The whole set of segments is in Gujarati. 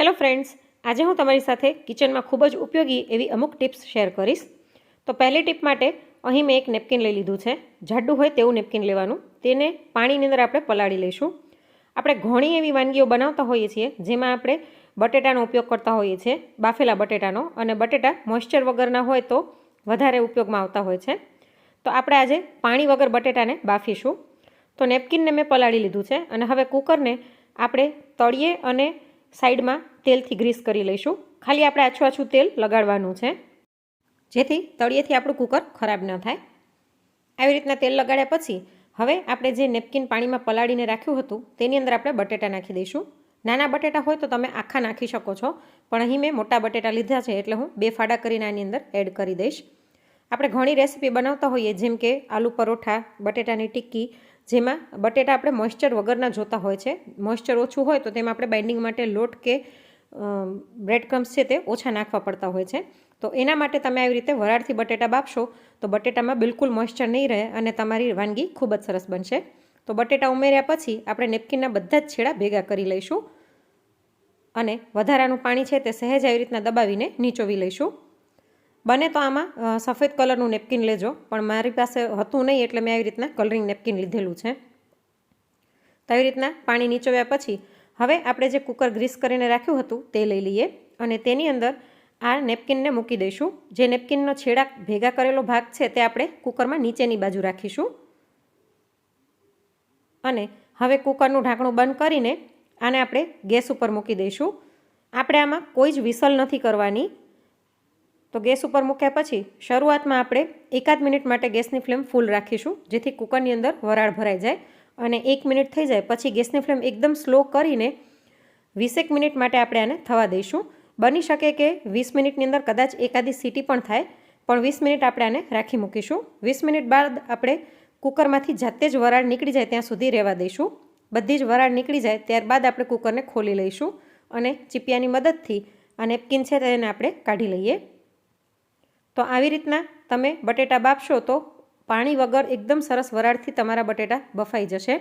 હેલો ફ્રેન્ડ્સ આજે હું તમારી સાથે કિચનમાં ખૂબ જ ઉપયોગી એવી અમુક ટિપ્સ શેર કરીશ. તો પહેલી ટીપ માટે અહીં મેં એક નેપકિન લઈ લીધું છે. જાડું હોય તેવું નેપકિન લેવાનું. તેને પાણીની અંદર આપણે પલાળી લઈશું. આપણે ઘણી એવી વાનગીઓ બનાવતા હોઈએ છીએ, જેમાં આપણે બટેટાનો ઉપયોગ કરતા હોઈએ છીએ, બાફેલા બટેટાનો અને બટેટા મોઇશ્ચર વગરના હોય તો વધારે ઉપયોગમાં આવતા હોય છે. તો આપણે આજે પાણી વગર બટેટાને બાફીશું. તો નેપકિનને મેં પલાળી લીધું છે અને હવે કુકરને આપણે તળીએ અને સાઈડમાં તેલથી ગ્રીસ કરી લઈશું. ખાલી આપણે આછું આછું તેલ લગાડવાનું છે. જેથી તળિયેથી આપણું કુકર ખરાબ ન થાય. આવી રીતના તેલ લગાડ્યા પછી હવે આપણે જે નેપકિન પાણીમાં પલાળીને રાખ્યું હતું, તેની અંદર આપણે બટેટા નાખી દઈશું. નાના બટેટા હોય તો તમે આખા નાખી શકો છો, પણ અહીં મેં મોટા બટેટા લીધા છે એટલે હું બે ફાડા કરીને આની અંદર એડ કરી દઈશ. આપણે ઘણી રેસીપી બનાવતા હોઈએ, જેમ કે આલુ પરોઠા, બટેટાની ટિક્કી જેમાં બટેટા આપણે મોઇશ્ચર વગરના જોતા હોય છે. મોઇશ્ચર ઓછું હોય તો તેમાં આપણે બાઇન્ડિંગ માટે લોટ કે બ્રેડ ક્રમ્સ છે તે ઓછા નાખવા પડતા હોય છે. તો એના માટે તમે આવી રીતે વરાળથી બટેટા બાફશો તો બટેટામાં બિલકુલ મોઇશ્ચર નહીં રહે અને તમારી વાનગી ખૂબ જ સરસ બનશે. તો બટેટા ઉમેર્યા પછી આપણે નેપકિનના બધા જ છેડા ભેગા કરી લઈશું અને વધારાનું પાણી છે તે સહેજ આવી રીતના દબાવીને નીચોવી લઈશું. બને તો આમાં સફેદ કલરનું નેપકિન લેજો, પણ મારી પાસે હતું નહીં એટલે મેં આવી રીતના કલરિંગ નેપકિન લીધેલું છે. તો આવી રીતના પાણી નીચોવ્યા પછી, હવે આપણે જે કુકર ગ્રીસ કરીને રાખ્યું હતું તે લઈ લઈએ અને તેની અંદર આ નેપકિનને મૂકી દઈશું. જે નેપકિનનો છેડા ભેગા કરેલો ભાગ છે તે આપણે કુકરમાં નીચેની બાજુ રાખીશું. અને હવે કુકરનું ઢાંકણું બંધ કરીને આને આપણે ગેસ ઉપર મૂકી દઈશું. આપણે આમાં કોઈ જ વિસલ નથી કરવાની. તો ગેસ ઉપર મૂક્યા પછી શરૂઆતમાં આપણે એકાદ મિનિટ માટે ગેસની ફ્લેમ ફૂલ રાખીશું, જેથી કુકરની અંદર વરાળ ભરાઈ જાય અને એક મિનિટ થઈ જાય. પછી ગેસની ફ્લેમ એકદમ સ્લો કરીને વીસેક મિનિટ માટે આપણે આને થવા દઈશું. બની શકે કે વીસ મિનિટની અંદર કદાચ એકાદી સીટી પણ થાય, પણ વીસ મિનિટ આપણે આને રાખી મૂકીશું. વીસ મિનિટ બાદ આપણે કુકરમાંથી જાતે જ વરાળ નીકળી જાય ત્યાં સુધી રહેવા દઈશું. બધી જ વરાળ નીકળી જાય ત્યારબાદ આપણે કુકરને ખોલી લઈશું અને ચીપિયાની મદદથી આ નેપકિન છે તેને આપણે કાઢી લઈએ. તો આવી રીતના તમે બટેટા બાફશો તો પાણી વગર એકદમ સરસ વરાળથી તમારા બટેટા બફાઈ જશે.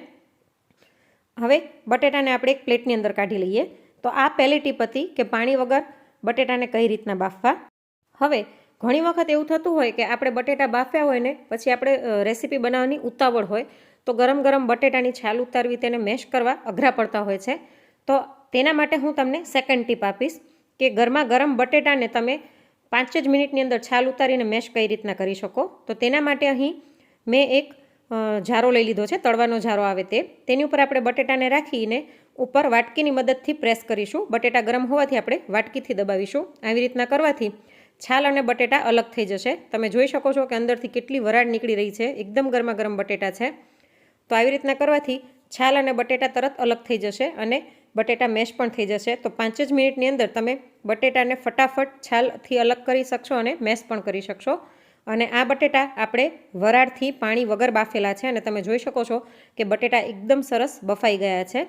હવે બટેટાને આપણે એક પ્લેટની અંદર કાઢી લઈએ. તો આ પહેલી ટીપ હતી કે પાણી વગર બટેટાને કઈ રીતના બાફવા. હવે ઘણી વખત એવું થતું હોય કે આપણે બટેટા બાફ્યા હોય ને પછી આપણે રેસીપી બનાવવાની ઉતાવળ હોય, તો ગરમ ગરમ બટેટાની છાલ ઉતારવી, તેને મેશ કરવા અઘરા પડતા હોય છે. તો તેના માટે હું તમને સેકન્ડ ટીપ આપીશ કે ગરમા ગરમ બટેટાને તમે પાંચ જ મિનિટની અંદર છાલ ઉતારીને મેશ કઈ રીતના કરી શકો? તો તેના માટે અહીં મેં એક ઝારો લઈ લીધો છે, તળવાનો ઝારો આવે તે. તેની ઉપર આપણે બટેટાને રાખીને ઉપર વાટકીની મદદથી પ્રેસ કરીશું. બટેટા ગરમ હોવાથી આપણે વાટકીથી દબાવીશું. આવી રીતના કરવાથી છાલ અને બટેટા અલગ થઈ જશે. તમે જોઈ શકો છો કે અંદરથી કેટલી વરાળ નીકળી રહી છે. એકદમ ગરમા ગરમ બટેટા છે. તો આવી રીતના કરવાથી છાલ અને બટેટા તરત અલગ થઈ જશે અને બટેટા મેશ પણ થઈ જશે. તો પાંચ જ મિનિટની અંદર તમે બટેટાને ફટાફટ છાલથી અલગ કરી શકશો અને મેશ પણ કરી શકશો. અને આ બટેટા આપણે વરાળથી પાણી વગર બાફેલા છે અને તમે જોઈ શકો છો કે બટેટા એકદમ સરસ બફાઈ ગયા છે.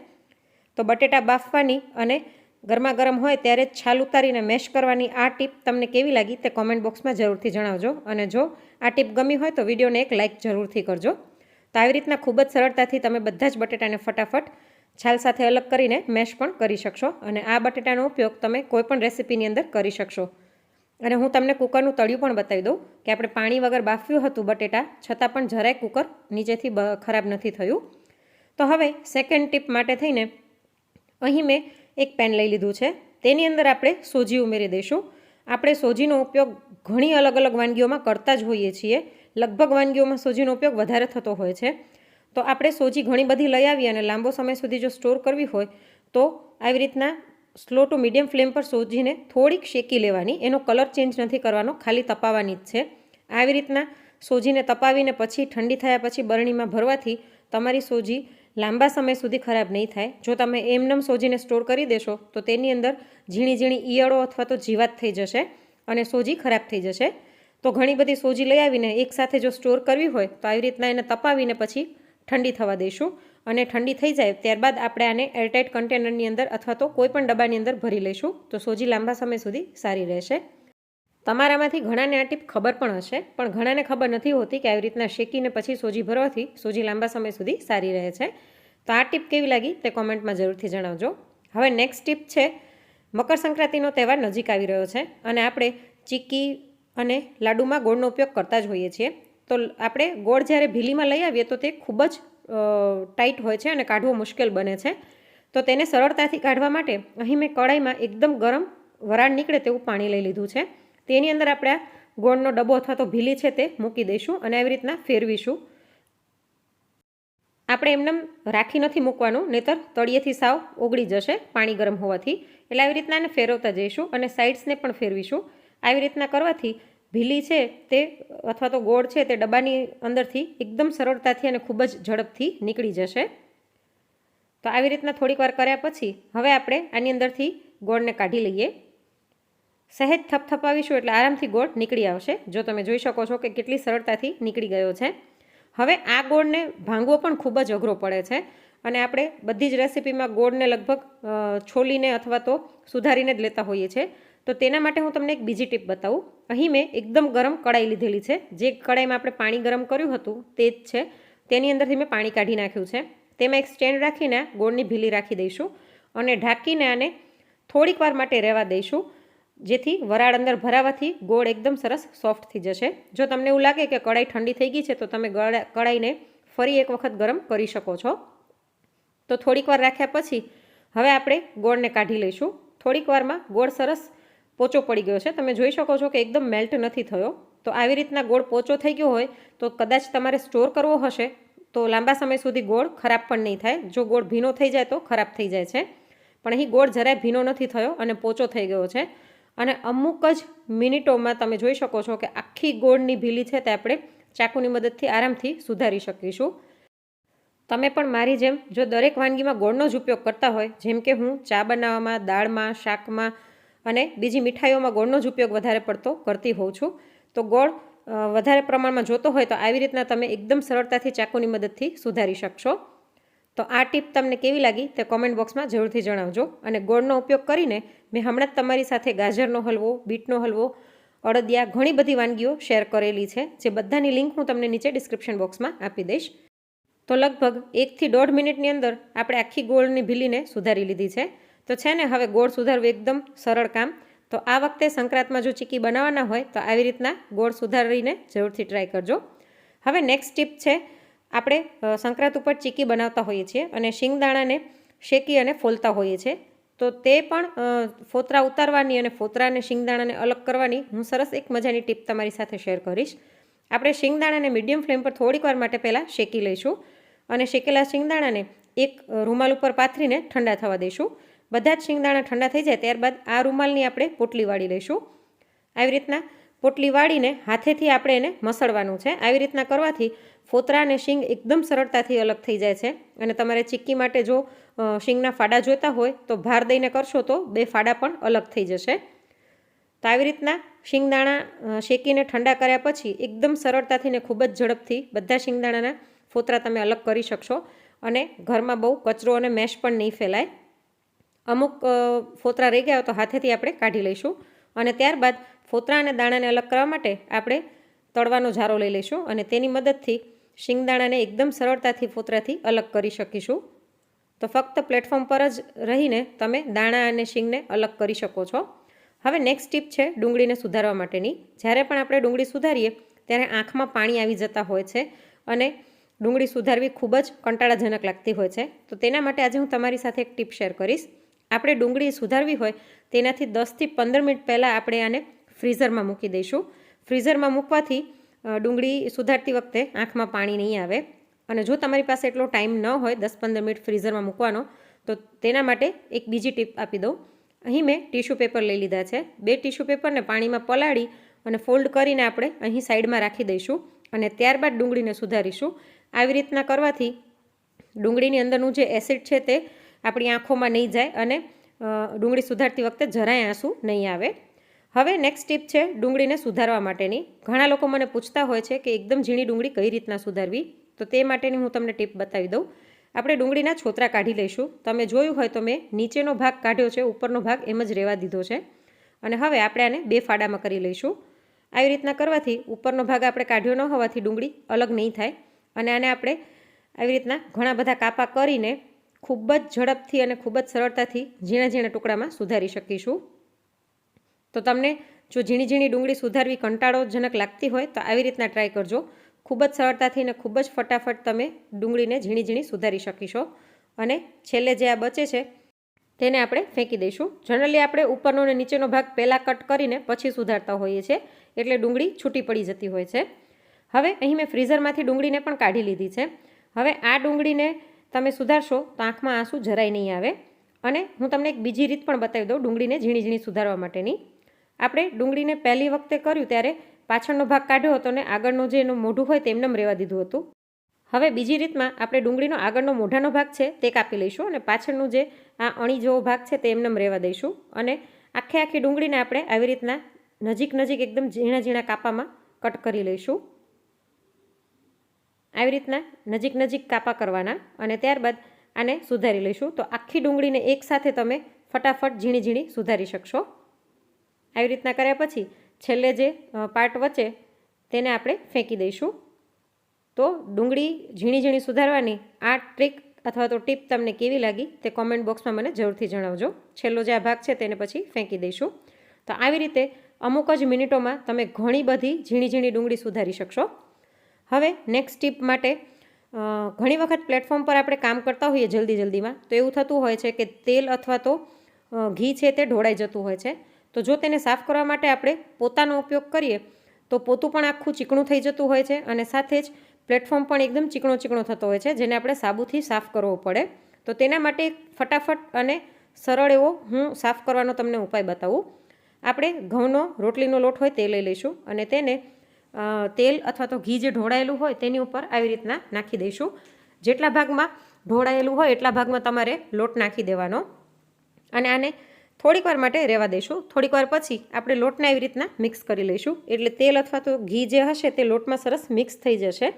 તો બટેટા બાફવાની અને ગરમા ગરમ હોય ત્યારે છાલ ઉતારીને મેશ કરવાની આ ટીપ તમને કેવી લાગી તે કોમેન્ટ બોક્સમાં જરૂરથી જણાવજો. અને જો આ ટીપ ગમી હોય તો વિડીયોને એક લાઇક જરૂરથી કરજો. તો આવી રીતના ખૂબ જ સરળતાથી તમે બધા જ બટેટાને ફટાફટ છાલ સાથે અલગ કરીને મેશ પણ કરી શકશો અને આ બટેટાનો ઉપયોગ તમે કોઈપણ રેસીપીની અંદર કરી શકશો. અને હું તમને કુકરનું તળિયું પણ બતાવી દઉં કે આપણે પાણી વગર બાફ્યું હતું બટેટા, છતાં પણ જરાય કુકર નીચેથી ખરાબ નથી થયું. તો હવે સેકન્ડ ટીપ માટે થઈને અહીં મેં એક પેન લઈ લીધું છે. તેની અંદર આપણે સોજી ઉમેરી દઈશું. આપણે સોજીનો ઉપયોગ ઘણી અલગ અલગ વાનગીઓમાં કરતા જ હોઈએ છીએ. લગભગ વાનગીઓમાં સોજીનો ઉપયોગ વધારે થતો હોય છે. તો આપણે સોજી ઘણી બધી લઈ આવીએ અને લાંબો સમય સુધી જો સ્ટોર કરવી હોય, તો આવી રીતના સ્લો ટુ મીડિયમ ફ્લેમ પર સોજીને થોડીક શેકી લેવાની. એનો કલર ચેન્જ નથી કરવાનો, ખાલી તપાવવાની જ છે. આવી રીતના સોજીને તપાવીને પછી ઠંડી થયા પછી બરણીમાં ભરવાથી તમારી સોજી લાંબા સમય સુધી ખરાબ નહીં થાય. જો તમે એમનેમ સોજીને સ્ટોર કરી દેશો, તો તેની અંદર ઝીણી ઝીણી ઈયળો અથવા તો જીવાત થઈ જશે અને સોજી ખરાબ થઈ જશે. તો ઘણી બધી સોજી લઈ આવીને એકસાથે જો સ્ટોર કરવી હોય, તો આવી રીતના એને તપાવીને પછી ઠંડી થવા દઈશું અને ઠંડી થઈ જાય ત્યારબાદ આપણે આને એરટાઇટ કન્ટેનરની અંદર અથવા તો કોઈ પણ ડબ્બાની અંદર ભરી લઈશું. તો સોજી લાંબા સમય સુધી સારી રહેશે. તમારામાંથી ઘણાને આ ટીપ ખબર પણ હશે, પણ ઘણાને ખબર નથી હોતી કે આવી રીતના શેકીને પછી સોજી ભરવાથી સોજી લાંબા સમય સુધી સારી રહે છે. તો આ ટીપ કેવી લાગી તે કોમેન્ટમાં જરૂરથી જણાવજો. હવે નેક્સ્ટ ટીપ છે મકર સંક્રાંતિનો તહેવાર નજીક આવી રહ્યો છે અને આપણે ચીક્કી અને લાડુમાં ગોળનો ઉપયોગ કરતા જ હોઈએ છીએ. તો આપણે ગોળ જ્યારે ભીલીમાં લઈ આવીએ તો તે ખૂબ જ ટાઈટ હોય છે અને કાઢવો મુશ્કેલ બને છે. તો તેને સરળતાથી કાઢવા માટે અહીં મેં કડાઈમાં એકદમ ગરમ વરાળ નીકળે તેવું પાણી લઈ લીધું છે. તેની અંદર આપણે ગોળનો ડબ્બો અથવા તો ભીલી છે તે મૂકી દઈશું અને આવી રીતના ફેરવીશું. આપણે એમને રાખી નથી મૂકવાનું, નહીતર તળિયેથી સાવ ઓગળી જશે પાણી ગરમ હોવાથી. એટલે આવી રીતના એને ફેરવતા જઈશું અને સાઇડ્સને પણ ફેરવીશું. આવી રીતના કરવાથી ભીલી છે તે અથવા તો ગોળ છે તે ડબ્બાની અંદરથી એકદમ સરળતાથી અને ખૂબ જ ઝડપથી નીકળી જશે. તો આવી રીતના થોડીક વાર કર્યા પછી હવે આપણે આની અંદરથી ગોળને કાઢી લઈએ. સહેજ થપથપાવીશું એટલે આરામથી ગોળ નીકળી આવશે. જો તમે જોઈ શકો છો કે કેટલી સરળતાથી નીકળી ગયો છે. હવે આ ગોળને ભાંગવો પણ ખૂબ જ અઘરો પડે છે અને આપણે બધી જ રેસીપીમાં ગોળને લગભગ છોલીને અથવા તો સુધારીને જ લેતા હોઈએ છીએ. તો તેના માટે હું તમને એક બીજી ટીપ બતાવું. અહીં મેં એકદમ ગરમ કડાઈ લીધેલી છે. જે કડાઈમાં આપણે પાણી ગરમ કર્યું હતું તે જ છે. તેની અંદરથી મેં પાણી કાઢી નાખ્યું છે. તેમાં એક સ્ટેન્ડ રાખીને ગોળની ભીલી રાખી દઈશું અને ઢાંકીને આને થોડીક વાર માટે રહેવા દઈશું. જેથી વરાળ અંદર ભરાવાથી ગોળ એકદમ સરસ સોફ્ટ થઈ જશે. જો તમને એવું લાગે કે કડાઈ ઠંડી થઈ ગઈ છે, તો તમે કડાઈને ફરી એક વખત ગરમ કરી શકો છો. તો થોડીક વાર રાખ્યા પછી હવે આપણે ગોળને કાઢી લઈશું. થોડીક વારમાં ગોળ સરસ પોચો પડી ગયો છે. તમે જોઈ શકો છો કે એકદમ મેલ્ટ નથી થયો. તો આવી રીતના ગોળ પોચો થઈ ગયો હોય તો કદાચ તમારે સ્ટોર કરવો હશે. તો લાંબા સમય સુધી ગોળ ખરાબ પણ નહીં થાય. જો ગોળ ભીનો થઈ જાય તો ખરાબ થઈ જાય છે. પણ અહીં ગોળ જરાય ભીનો નથી થયો અને પોચો થઈ ગયો છે. અને અમુક જ મિનિટોમાં તમે જોઈ શકો છો કે આખી ગોળની ભીલી છે તે આપણે ચાકુની મદદથી આરામથી સુધારી શકીશું. તમે પણ મારી જેમ જો દરેક વાનગીમાં ગોળનો જ ઉપયોગ કરતા હોય, જેમ કે હું ચા બનાવવામાં, દાળમાં, શાકમાં અને બીજી મીઠાઈઓમાં ગોળનો જ ઉપયોગ વધારે પડતો કરતી હોઉં છું. તો ગોળ વધારે પ્રમાણમાં જોતો હોય તો આવી રીતના તમે એકદમ સરળતાથી ચાકુની મદદથી સુધારી શકશો. તો આ ટીપ તમને કેવી લાગી તે કોમેન્ટ બોક્સમાં જરૂરથી જણાવજો. અને ગોળનો ઉપયોગ કરીને મેં હમણાં જ તમારી સાથે ગાજરનો હલવો, બીટનો હલવો, અડદિયા, ઘણી બધી વાનગીઓ શેર કરેલી છે, જે બધાની લિંક હું તમને નીચે ડિસ્ક્રિપ્શન બોક્સમાં આપી દઈશ. તો લગભગ એકથી દોઢ મિનિટની અંદર આપણે આખી ગોળની ભીલીને સુધારી લીધી છે. તો છે ને, હવે ગોળ સુધારવું એકદમ સરળ કામ. તો આ વખતે સંક્રાંતમાં જો ચીકી બનાવવાના હોય, તો આવી રીતના ગોળ સુધારીને જરૂરથી ટ્રાય કરજો. હવે નેક્સ્ટ ટીપ છે, આપણે સંક્રાંત ઉપર ચીકી બનાવતા હોઈએ છીએ અને શિંગદાણાને શેકી અને ફોલતા હોઈએ છીએ. તો તે પણ ફોતરા ઉતારવાની અને ફોતરા અને શિંગદાણાને અલગ કરવાની હું સરસ એક મજાની ટીપ તમારી સાથે શેર કરીશ. આપણે શિંગદાણાને મીડિયમ ફ્લેમ પર થોડીક વાર માટે પહેલાં શેકી લઈશું અને શેકેલા શિંગદાણાને એક રૂમાલ ઉપર પાથરીને ઠંડા થવા દઈશું. બધા જ શિંગદાણા ઠંડા થઈ જાય ત્યારબાદ આ રૂમાલની આપણે પોટલી વાળી લઈશું. આવી રીતના પોટલી વાળીને હાથેથી આપણે એને મસળવાનું છે. આવી રીતના કરવાથી ફોતરા અને શીંગ એકદમ સરળતાથી અલગ થઈ જાય છે. અને તમારે ચીક્કી માટે જો શીંગના ફાડા જોઈતા હોય તો ભાર દઈને કરશો તો બે ફાડા પણ અલગ થઈ જશે. તો આવી રીતના શિંગદાણા શેકીને ઠંડા કર્યા પછી એકદમ સરળતાથી ને ખૂબ જ ઝડપથી બધા શિંગદાણાના ફોતરા તમે અલગ કરી શકશો. અને ઘરમાં બહુ કચરો અને મેશ પણ નહીં ફેલાય. અમુક ફોતરા રહી ગયા હોય તો હાથેથી આપણે કાઢી લઈશું. અને ત્યારબાદ ફોતરા અને દાણાને અલગ કરવા માટે આપણે તળવાનો ઝારો લઈ લઈશું અને તેની મદદથી શિંગદાણાને એકદમ સરળતાથી ફોતરાથી અલગ કરી શકીશું. તો ફક્ત પ્લેટફોર્મ પર જ રહીને તમે દાણા અને શિંગને અલગ કરી શકો છો. હવે નેક્સ્ટ ટીપ છે ડુંગળીને સુધારવા માટેની. જ્યારે પણ આપણે ડુંગળી સુધારીએ, ત્યારે આંખમાં પાણી આવી જતા હોય છે અને ડુંગળી સુધારવી ખૂબ જ કંટાળાજનક લાગતી હોય છે. તો તેના માટે આજે હું તમારી સાથે એક ટીપ શેર કરીશ. આપણે ડુંગળી સુધારવી હોય તેનાથી દસથી પંદર મિનિટ પહેલાં આપણે આને ફ્રીઝરમાં મૂકી દઈશું. ફ્રીઝરમાં મૂકવાથી ડુંગળી સુધારતી વખતે આંખમાં પાણી નહીં આવે અને જો તમારી પાસે એટલો ટાઈમ ન હોય, દસ પંદર મિનિટ ફ્રીઝરમાં મૂકવાનો, તો તેના માટે એક બીજી ટીપ આપી દઉં. અહીં મેં ટીશ્યુ પેપર લઈ લીધા છે. બે ટીશ્યુ પેપરને પાણીમાં પલાળી અને ફોલ્ડ કરીને આપણે અહીં સાઈડમાં રાખી દઈશું અને ત્યારબાદ ડુંગળીને સુધારીશું. આવી રીતના કરવાથી ડુંગળીની અંદરનું જે એસિડ છે તે આપણી આંખોમાં નહીં જાય અને ડુંગળી સુધારતી વખતે જરાય આંસુ નહીં આવે. હવે નેક્સ્ટ ટીપ છે ડુંગળીને સુધારવા માટેની. ઘણા લોકો મને પૂછતા હોય છે કે એકદમ ઝીણી ડુંગળી કઈ રીતના સુધારવી? તો તે માટેની હું તમને ટીપ બતાવી દઉં. આપણે ડુંગળીના છોતરા કાઢી લઈશું. તમે જોયું હોય તો મેં નીચેનો ભાગ કાઢ્યો છે, ઉપરનો ભાગ એમ જ રહેવા દીધો છે. અને હવે આપણે આને બે ફાડામાં કરી લઈશું. આવી રીતના કરવાથી ઉપરનો ભાગ આપણે કાઢ્યો ન હોવાથી ડુંગળી અલગ નહીં થાય. અને આને આપણે આવી રીતના ઘણા બધા કાપા કરીને ખૂબ જ ઝડપથી અને ખૂબ જ સરળતાથી ઝીણા ઝીણા ટુકડામાં સુધારી શકીશું. તો તમને જો ઝીણી ઝીણી ડુંગળી સુધારવી કંટાળોજનક લાગતી હોય તો આવી રીતના ટ્રાય કરજો. ખૂબ જ સરળતાથી અને ખૂબ જ ફટાફટ તમે ડુંગળીને ઝીણી ઝીણી સુધારી શકીશો. અને છેલ્લે જે આ બચે છે તેને આપણે ફેંકી દઈશું. જનરલી આપણે ઉપરનો અને નીચેનો ભાગ પહેલાં કટ કરીને પછી સુધારતા હોઈએ છીએ, એટલે ડુંગળી છૂટી પડી જતી હોય છે. હવે અહીં મેં ફ્રીઝરમાંથી ડુંગળીને પણ કાઢી લીધી છે. હવે આ ડુંગળીને તમે સુધારશો તો આંખમાં આંસુ જરાય નહીં આવે. અને હું તમને એક બીજી રીત પણ બતાવી દઉં ડુંગળીને ઝીણી ઝીણી સુધારવા માટેની. આપણે ડુંગળીને પહેલી વખતે કર્યું ત્યારે પાછળનો ભાગ કાઢ્યો હતો અને આગળનું જે એનું મોઢું હોય તેમને રહેવા દીધું હતું. હવે બીજી રીતમાં આપણે ડુંગળીનો આગળનો મોઢાનો ભાગ છે તે કાપી લઈશું અને પાછળનું જે આ અણી જેવો ભાગ છે તે એમને રહેવા દઈશું. અને આખે આખી ડુંગળીને આપણે આવી રીતના નજીક નજીક એકદમ ઝીણા ઝીણા કાપામાં કટ કરી લઈશું. આવી રીતના નજીક નજીક કાપા કરવાના અને ત્યારબાદ આને સુધારી લઈશું. તો આખી ડુંગળીને એકસાથે તમે ફટાફટ ઝીણી ઝીણી સુધારી શકશો. આવી રીતના કર્યા પછી છેલ્લે જે પાર્ટ વચ્ચે તેને આપણે ફેંકી દઈશું. તો ડુંગળી ઝીણી ઝીણી સુધારવાની આ ટ્રીક અથવા તો ટીપ તમને કેવી લાગી તે કોમેન્ટ બોક્સમાં મને જરૂરથી જણાવજો. છેલ્લો જે આ ભાગ છે તેને પછી ફેંકી દઈશું. તો આવી રીતે અમુક જ મિનિટોમાં તમે ઘણી બધી ઝીણી ઝીણી ડુંગળી સુધારી શકશો. હવે નેક્સ્ટ ટીપ માટે ઘણી વખત પ્લેટફોર્મ પર આપણે કામ કરતા હોઈએ જલ્દી જલ્દીમાં, તો એવું થતું હોય છે કે તેલ અથવા તો ઘી છે તે ઢોળાઈ જતું હોય છે. તો જો તેને સાફ કરવા માટે આપણે પોતાનો ઉપયોગ કરીએ, તો પોતું પણ આખું ચીકણું થઈ જતું હોય છે અને સાથે જ પ્લેટફોર્મ પણ એકદમ ચીકણો ચીકણો થતો હોય છે, જેને આપણે સાબુથી સાફ કરવો પડે. તો તેના માટે ફટાફટ અને સરળ એવો હું સાફ કરવાનો તમને ઉપાય બતાવું. આપણે ઘઉંનો, રોટલીનો લોટ હોય તે લઈ લઈશું અને તેને તેલ અથવા તો ઘી જે ઢોળાયેલું હોય તેની ઉપર આવી રીતના નાખી દઈશું. જેટલા ભાગમાં ઢોળાયેલું હોય એટલા ભાગમાં તમારે લોટ નાખી દેવાનો. અને આને થોડીક વાર માટે રહેવા દઈશું. થોડીક વાર પછી આપણે લોટને આવી રીતના મિક્સ કરી લઈશું. એટલે તેલ અથવા તો ઘી જે હશે તે લોટમાં સરસ મિક્સ થઈ જશે.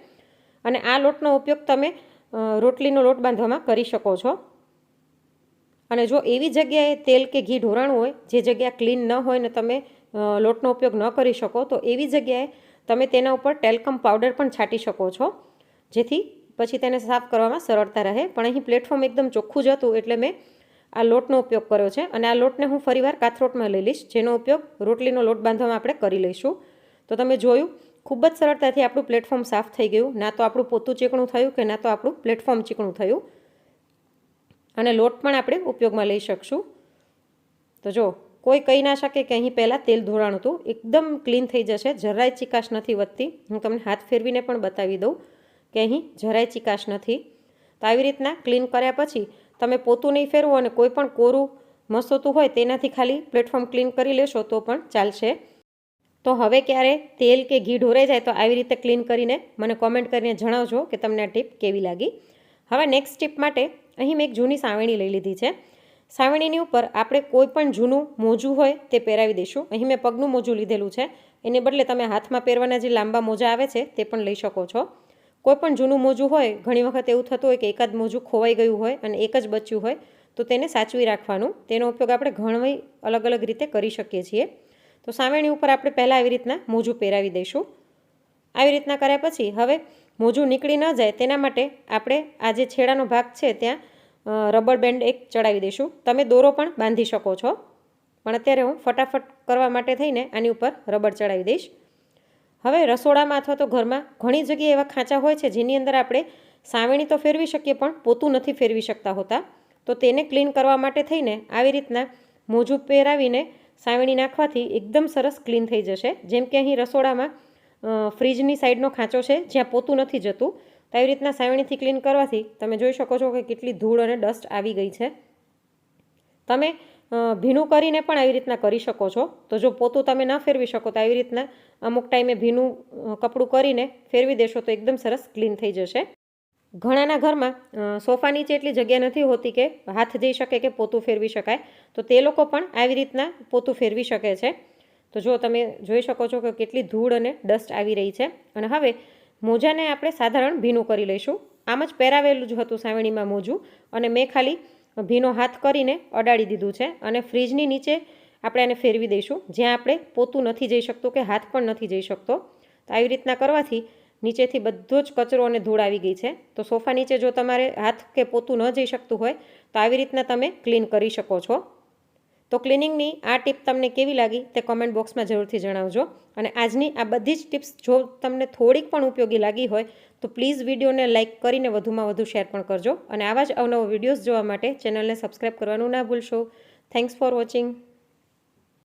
અને આ લોટનો ઉપયોગ તમે રોટલીનો લોટ બાંધવામાં કરી શકો છો. અને જો એવી જગ્યાએ તેલ કે ઘી ઢોરાણું હોય, જે જગ્યા ક્લીન ન હોય ને તમે લોટનો ઉપયોગ ન કરી શકો, તો એવી જગ્યાએ તમે તેના ઉપર ટેલકમ પાવડર પણ છાંટી શકો છો, જેથી પછી તેને સાફ કરવામાં સરળતા રહે. પણ અહીં પ્લેટફોર્મ એકદમ ચોખ્ખું જ હતું એટલે મેં આ લોટનો ઉપયોગ કર્યો છે અને આ લોટને હું ફરીવાર કાથરોટમાં લઈ લઈશ, જેનો ઉપયોગ રોટલીનો લોટ બાંધવામાં આપણે કરી લઈશું. તો તમે જોયું, ખૂબ જ સરળતાથી આપણું પ્લેટફોર્મ સાફ થઈ ગયું. ના તો આપણું પોતું ચીકણું થયું કે ના તો આપણું પ્લેટફોર્મ ચીકણું થયું. અને લોટ પણ આપણે ઉપયોગમાં લઈ શકશું. તો જો કોઈ કહી ના શકે કે અહીં પહેલાં તેલ ધોરણ હતું. એકદમ ક્લીન થઈ જશે. જરાય ચિકાશ નથી વધતી. હું તમને હાથ ફેરવીને પણ બતાવી દઉં કે અહીં જરાય ચિકાશ નથી. તો આવી રીતના ક્લીન કર્યા પછી તમે પોતું નહીં ફેરવો અને કોઈ પણ કોરું મસોતું હોય તેનાથી ખાલી પ્લેટફોર્મ ક્લીન કરી લેશો તો પણ ચાલશે. તો હવે ક્યારે તેલ કે ઘી ઢોરાઈ જાય તો આવી રીતે ક્લીન કરીને મને કોમેન્ટ કરીને જણાવજો કે તમને આ ટીપ કેવી લાગી. હવે નેક્સ્ટ ટીપ માટે અહીં મેં એક જૂની સાવણી લઈ લીધી છે. સાવણીની ઉપર આપણે કોઈ પણ જૂનું મોજું હોય તે પહેરાવી દઈશું. અહીં મેં પગનું મોજું લીધેલું છે. એને બદલે તમે હાથમાં પહેરવાના જે લાંબા મોજા આવે છે તે પણ લઈ શકો છો. કોઈ પણ જૂનું મોજું હોય, ઘણી વખત એવું થતું હોય કે એકાદ મોજું ખોવાઈ ગયું હોય અને એક જ બચ્યું હોય, તો તેને સાચવી રાખવાનું. તેનો ઉપયોગ આપણે ઘણી અલગ અલગ રીતે કરી શકીએ છીએ. તો સાવણી ઉપર આપણે પહેલાં આવી રીતના મોજું પહેરાવી દઈશું. આવી રીતના કર્યા પછી હવે મોજું નીકળી ન જાય તેના માટે આપણે આ જે છેડાનો ભાગ છે ત્યાં રબર બેન્ડ એક ચડાવી દઈશું. તમે દોરો પણ બાંધી શકો છો. પણ અત્યારે હું ફટાફટ કરવા માટે થઈને આની ઉપર રબર ચડાવી દઈશ. હવે રસોડામાં અથવા તો ઘરમાં ઘણી જગ્યાએ એવા ખાંચા હોય છે જેની અંદર આપણે સાવણી તો ફેરવી શકીએ પણ પોતું નથી ફેરવી શકતા હોતા. તો તેને ક્લીન કરવા માટે થઈને આવી રીતના મોજું પહેરાવીને સાવણી નાખવાથી એકદમ સરસ ક્લીન થઈ જશે. જેમ કે અહીં રસોડામાં ફ્રીજની સાઈડનો ખાંચો છે જ્યાં પોતું નથી જતું. તો આવી રીતના સાવણીથી ક્લીન કરવાથી તમે જોઈ શકો છો કે કેટલી ધૂળ અને ડસ્ટ આવી ગઈ છે. તમે ભીનું કરીને પણ આવી રીતના કરી શકો છો. તો જો પોતું તમે ન ફેરવી શકો તો આવી રીતના અમુક ટાઈમે ભીનું કપડું કરીને ફેરવી દેશો તો એકદમ સરસ ક્લીન થઈ જશે. ઘણાના ઘરમાં સોફા નીચે એટલી જગ્યા નથી હોતી કે હાથ જઈ શકે કે પોતું ફેરવી શકાય. તો તે લોકો પણ આવી રીતના પોતું ફેરવી શકે છે. તો જો તમે જોઈ શકો છો કે કેટલી ધૂળ અને ડસ્ટ આવી રહી છે. અને હવે મોજાને આપણે સાધારણ ભીનું કરી લઈશું. આમ જ પહેરાવેલું જ હતું સાવણીમાં મોજું અને મેં ખાલી ભીનો હાથ કરીને અડાડી દીધું છે અને ફ્રીજની નીચે આપણે એને ફેરવી દઈશું. જ્યાં આપણે પોતું નથી જઈ શકતું કે હાથ પણ નથી જઈ શકતો. તો આવી રીતના કરવાથી નીચેથી બધો જ કચરો અને ધૂળ આવી ગઈ છે. તો સોફા નીચે જો તમારે હાથ કે પોતું ન જઈ શકતું હોય, તો આવી રીતના તમે ક્લીન કરી શકો છો. તો ક્લિનિંગની આ ટીપ તમને કેવી લાગી તે કોમેન્ટ બોક્સમાં જરૂરથી જણાવજો. અને આજની આ બધી જ ટિપ્સ જો તમને થોડીક પણ ઉપયોગી લાગી હોય, તો પ્લીઝ વિડીયોને લાઇક કરીને વધુમાં વધુ શેર પણ કરજો. અને આવા જ અવનવા વિડીયોઝ જોવા માટે ચેનલને સબસ્ક્રાઈબ કરવાનું ના ભૂલશો. Thanks for watching